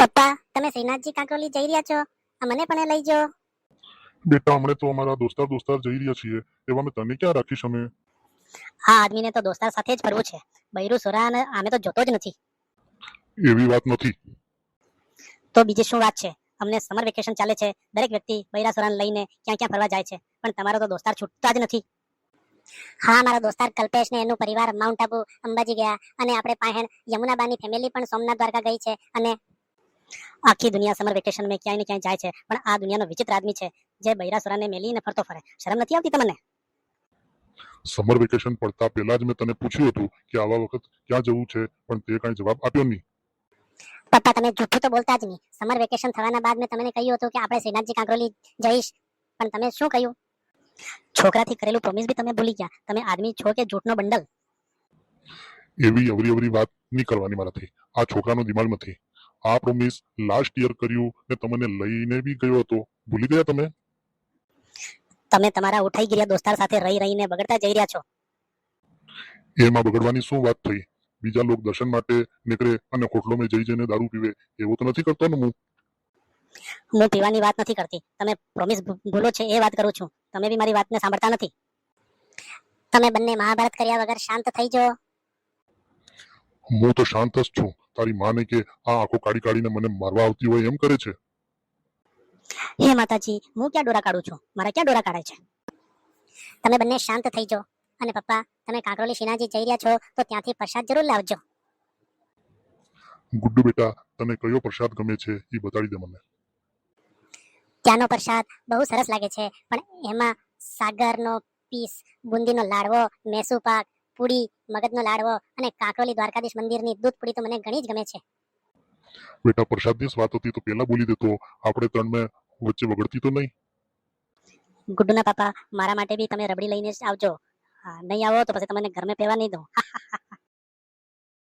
પપ્પા તમે શ્રીનાથજી કાંકરોલી જઈ રહ્યા છો? મને પણ લઈ જાઓ. બેટા હમણે તો અમારા દોસ્તાર દોસ્તાર જઈ રહ્યા છીએ. એવા મેં તને ક્યાં રાખીશ અમે? આ આદમીને તો દોસ્તાર સાથે જ ફરવું છે. બૈરું સોરા અને આમે તો જોતો જ નથી. એવી વાત નથી. તો બીજી શું વાત છે? અમને સમર વેકેશન ચાલે છે. દરેક વ્યક્તિ બૈરા સોરાને લઈને ક્યાં ક્યાં ફરવા જાય છે. પણ તમારો તો દોસ્તાર છૂટતા જ નથી. હા મારો દોસ્તાર કલ્પેશ ને એનું પરિવાર માઉન્ટ આબુ અંબાજી ગયા. અને આપણે પાહેણ યમુનાબાની ફેમિલી પણ સોમનાથ દ્વારકા ગઈ છે. અને આખી દુનિયા સમર વેકેશનમાં ક્યાંય ને ક્યાંય જાય છે પણ આ દુનિયાનો વિચિત્ર આદમી છે જે બૈરાસુરાને મેલીને ફરતો ફરે. શરમ નથી આવતી તમને? સમર વેકેશન પડતા પહેલા જ મેં તને પૂછ્યું હતું કે આવા વખત ક્યાં જવું છે પણ તે કાંઈ જવાબ આપ્યો નહીં. પપ્પા તમે જૂઠું તો બોલતા જ નહીં. સમર વેકેશન થવાના બાદ મેં તમને કહ્યું હતું કે આપણે શ્રીનાથજી કાંકરોલી જઈશ પણ તમે શું કહ્યું? છોકરાથી કરેલું પ્રોમિસ બી તમે ભૂલી ગયા. તમે આદમી છો કે જૂઠનો બંડલ? એવી અવરી અવરી વાત નહીં કરવાની મારાથી. આ છોકરાનો દિમાગ નથી. આ પ્રોમિસ લાસ્ટ યર કર્યું ને તમને લઈને બી ગયો હતો. ભૂલી ગયા તમે? તમે તમારા ઉઠાઈ ગયા દોસ્તાર સાથે રહી રહીને બગડતા જઈ રહ્યા છો. એમાં બગડવાની શું વાત થઈ? બીજા લોક દર્શન માટે નીકળે અને હોટલોમાં જઈ જઈને દારૂ પીવે. એવું તો નથી કરતો ને હું? હું પીવાની વાત નથી કરતી. તમે પ્રોમિસ ભૂલો છે એ વાત કરું છું. તમે બી મારી વાતને સાંભળતા નથી. તમે બંને મહાભારત કર્યા વગર શાંત થઈ જાઓ. હું તો શાંત જ છું. તારી માને કે આ આંખો કાઢી કાઢીને મને મારવા આવતી હોય એમ કરે છે? હે માતાજી હું ક્યાં ડોરા કાઢું છું? મારા ક્યાં ડોરા કાઢે છે? તમે બંને શાંત થઈ જાઓ. અને પપ્પા તમે કાંકરોલી શિનાજી જઈ રહ્યા છો તો ત્યાંથી પ્રસાદ જરૂર લાવજો. ગુડ્ડુ બેટા તને કયો પ્રસાદ ગમે છે એ બતાડી દે મને. ત્યાંનો પ્રસાદ બહુ સરસ લાગે છે પણ એમાં સાગરનો પીસ બુંદીનો લાડવો મેસુ પાક પૂડી મગજનો લાડવો અને કાંકરોલી દ્વારકાધીશ મંદિરની દૂધ પૂડી તો મને ઘણી જ ગમે છે. બેટા પ્રસાદની વાત હતી તો પહેલા બોલી દેતો. આપણે ત્રણને વચ્ચે બગડતી તો નહીં. ગુડ્ડુના પાપા મારા માટે બી તમે રબડી લઈને જ આવજો. હા નહીં આવો તો પછી તમને ઘરમાં પહેવા નહીં દઉં.